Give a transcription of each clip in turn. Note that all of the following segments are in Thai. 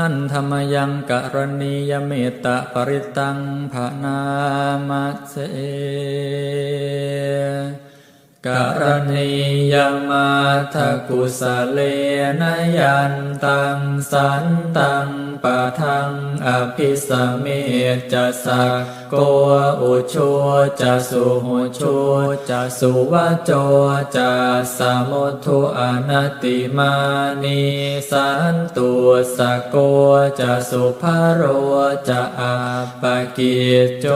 หันธรรมยังกรณียเมตตาปริตังภานามาเส กรณียมาทกุสเลนยันตังสันตังปะทังอภิสเมจะสักโกอุชัวจะสุหุชัวจะสุวะโจจะสมุทุอนติมานีสันตุสกโกจะสุภโรจะอาปกิจโจ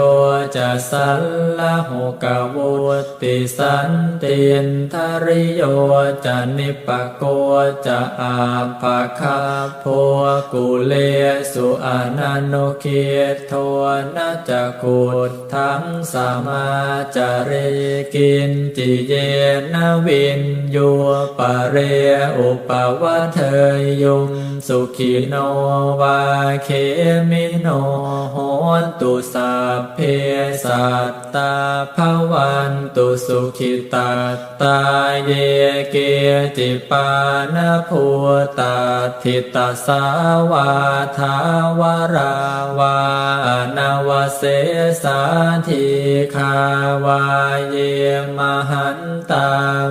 จะสัลละหุกวุติสันตียนทริโยจะนิปโกจะอาภาคาโพกุเลสุอานันโนเคียโทนะจะกุดทั้งสมาจาเรกินจิเยนวินโยปะเรอุปวะเทยยุมสุขีโนวาเคมิโนโหนตุสัพเพสัตตาภวันตุสุขิตาตาเยเกจิปานภูตาทิตาสาวาทาวราวานาวเสสาธิคาวาเยมหันตา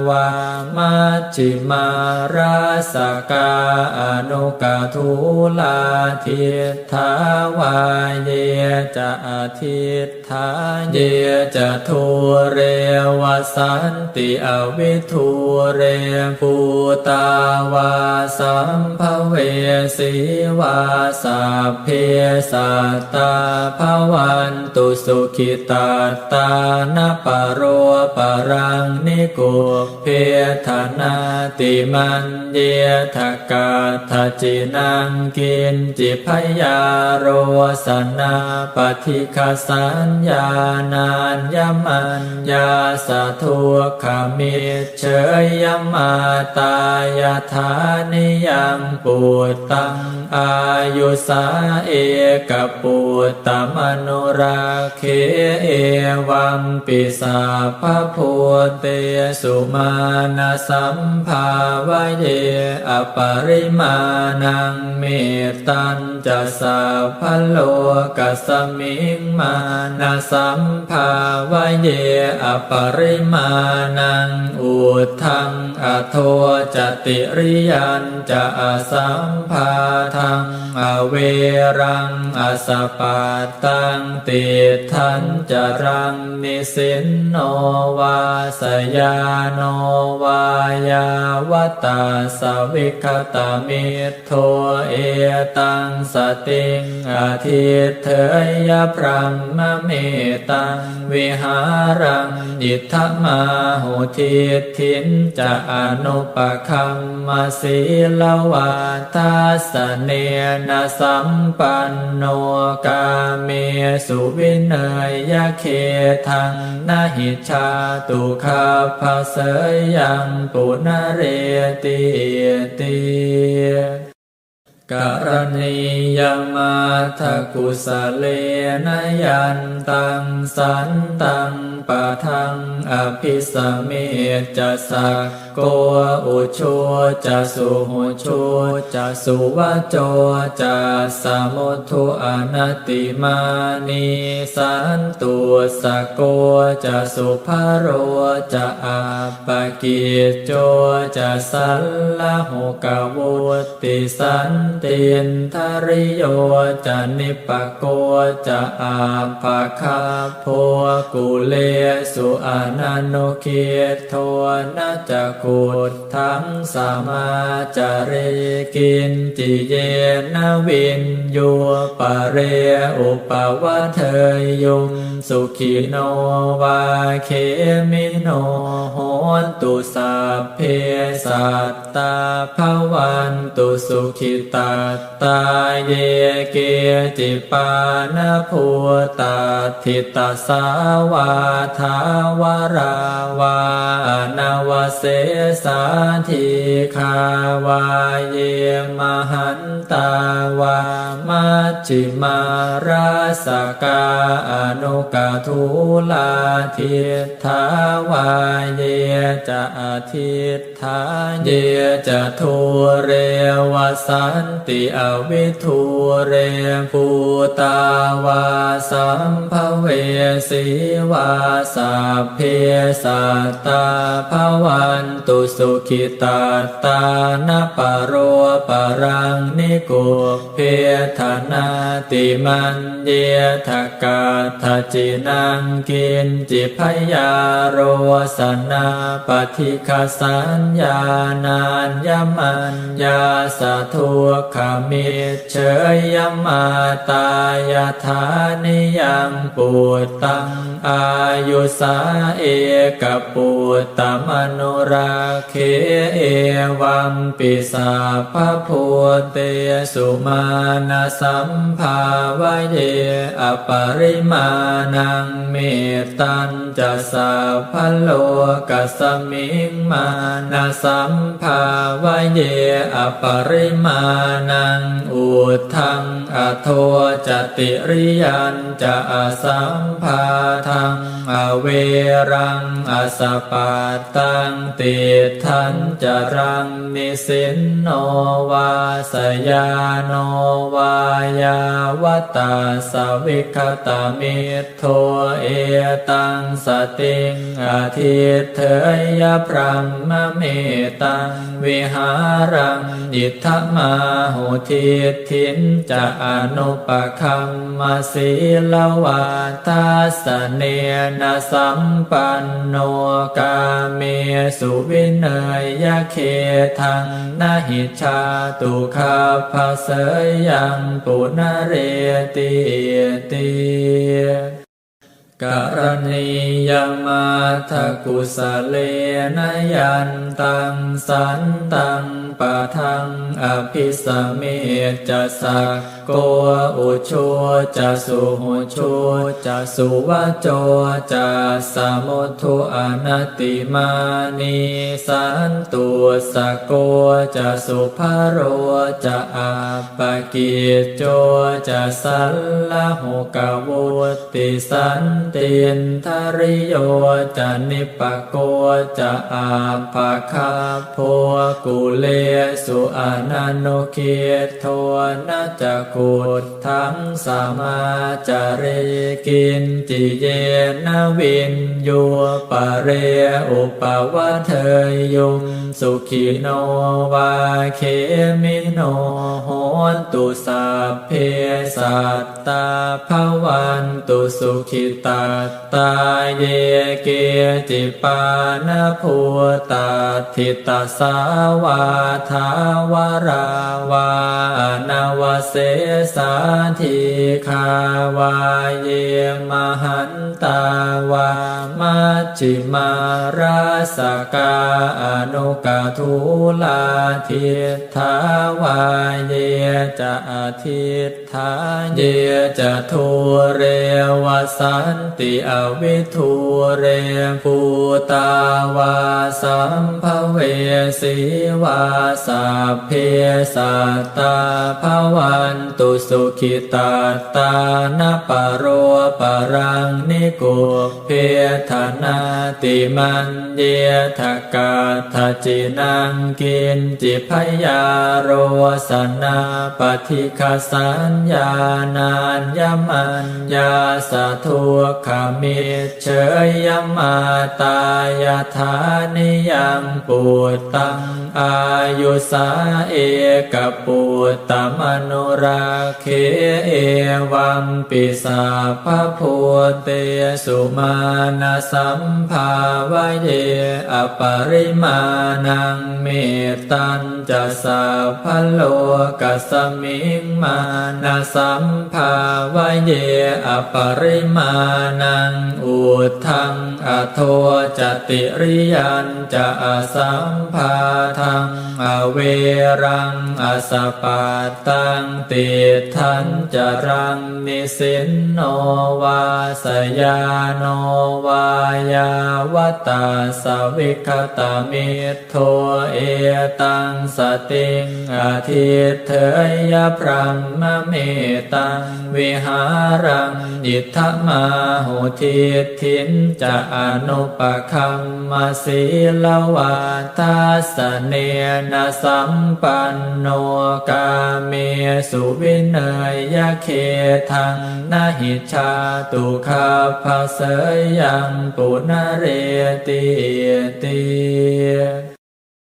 วามัจจิมาราสกาอนุกาทุลาทิทาวาเยจะอาทิตถาเยจะทุเรวสันติอวิทุเรภูตาวาสัมภเวสีวาสัพเพสัตตาภวันตุสุขิตาตานปโรปรังนิโกเพธนาติมันเยทกาทจินังกินจิพยาโรสนาปฏิคสัญญานานยมันยาสะทุกขมิเฉยยมาตายาธานิยังปูตังอายุสาเอกปูตมนุราเคเอวัมปิสาภพุเตสุมาณสัมภาวเยอปริมาณังเมตตัญจะสัพโลกัสมิงมานสัมภาวเยอปริมาณนังอุทังอโทจติริยันจะอสัมภาทังอเวรังอสปาตังติทันจรังนิสินโนวาสยาโนวายาวตาสวิคตามิโทเอตังสติงอทิเถยพรหมเมตังวิหารังยิทธมาหุทิทินจะอนุปคัมมาศีลวาทาสเนนะสัมปันโนกาเมสุวินยยะเคทังนาหิชาตุคาภาเสยยังปุณเรติติ กรณียมาทกุสเลนยันตังสันตังปะทังอภิสเมจะสักโกอุชัวจะสุหุชัวจะสุวะโจจะสมุทุอนัติมานีสันตุสโกจะสุภโรจะอาปกิจโจจะสัลละหุกวุติสันตียนทริโยจะนิปโกจะอาภาคาโพกุเลสุอนันโนเคียโทนะจะกดทั้งสามาจเรกินจิเยนวินโยปะเรอุปวะเทยยุมสุขีโนวาเคมิโนโหนตุสัพเพสัตตาภวันตุสุขิตาตาเยเกจิปานภูตาทิตาสาวาทาวราวานาวเสสาธิคาวาเยมหันตาวามัจจิมาราสกาอนุกาทุลาทิทาวาเยจะอาทิทาเยจะทุเรวสันติอวิทุเรภูตาวาสัมภเวสีวาสัพเพสัตตาภวันตุสุขิตาตานปโรปรังนิโกเพทนาติมันเยทกาทจินังกินจิพยาโรสนาปฏิคสัญญานานยมันยาสะทุกขมิเชยยมาตายาธานิยังปูตังอายุสาเอกปูตตมนุราเคเอวัมปิสาภพุเตสุมาณสัมภาวะเยอปริมาณังเมตตัญจะสัพะโลกัสมิงมานะสัมภาวะเยอปริมาณังอุทังอโทจติริยันจะอสัมภาทังอเวรังอสปาตังติทันจรังนิสินโนวาสยาโนวายาวตาสวิคตามิโทเอตังสติงอาทิเถยพรัมมเมตังวิหารังอิทธมาหุทิทินจะอนุปคัมมาสีลวาทาสเนนะสัมปันโนกาเมสุววินัยยเคทังนาหิชาตุคาภาเสยยังปุณเรติติ กรณียมาทกุสเลนยันตังสันตังปะทังอภิสเมจะสักโกอุชุจะสุหุชุจะสุวะโจจะสมุทุอนติมานีสันตุสกโกจะสุภโรจะอาปกิจโจจะสัลลหุกวุติสันตินทริโยจะนิปโกจะอาภาคาโพกุเลสุอนันโนเคียโทนะจะกุดทั้งสามาจเรกินจิเยนวินโยปะเรอุปวะเทยยุมสุขีโนวาเคมิโนโหนตุสัพเพสัตตาภวันตุสุขิตาตาเยเกจิปานภูตาทิตาสาวาทาวราวานาวเสสาธิคาวาเยมหันตาวามัจิมาราสกาอนุกาทุลาทิทาวาเยจะอาทิทาเยจะทุเรวสันติอวิทุเรภูตาวาสัมภเวสีวาสัพเพสัตตาภวันตุสุขิตาตานปโรปรังนิโกเพทนาติมันเยทกาทจินังกินจิพยาโรสนาปฏิคสัญญานานยมันยาสะทุขมิเชยยมาตายธานิยังปูตังอายุสาเอกปูตตมนุราเคเอวัมปิสาภพุเตสุมาณสัมภาวะเยอปริมาณังเมตตัญจะสัพโลกัสมิงมานสัมภาวะเยอปริมาณังอุทังอโทจติริยันจะอสัมภาทังอเวรังอสปาตังติทันจรังนิสินโนวาสยาโนวายาวตาสวิคตามิโทเอตังสติงอาทิเถยพรมเมตังวิหารังอิทธมาหุทิทินจะอนุปคัมมาศีลวาทาสเนนะสัมปันโนกาเมสุวินยยเคทังนาหิชาตุคาภาเสยังปุณเรติเตี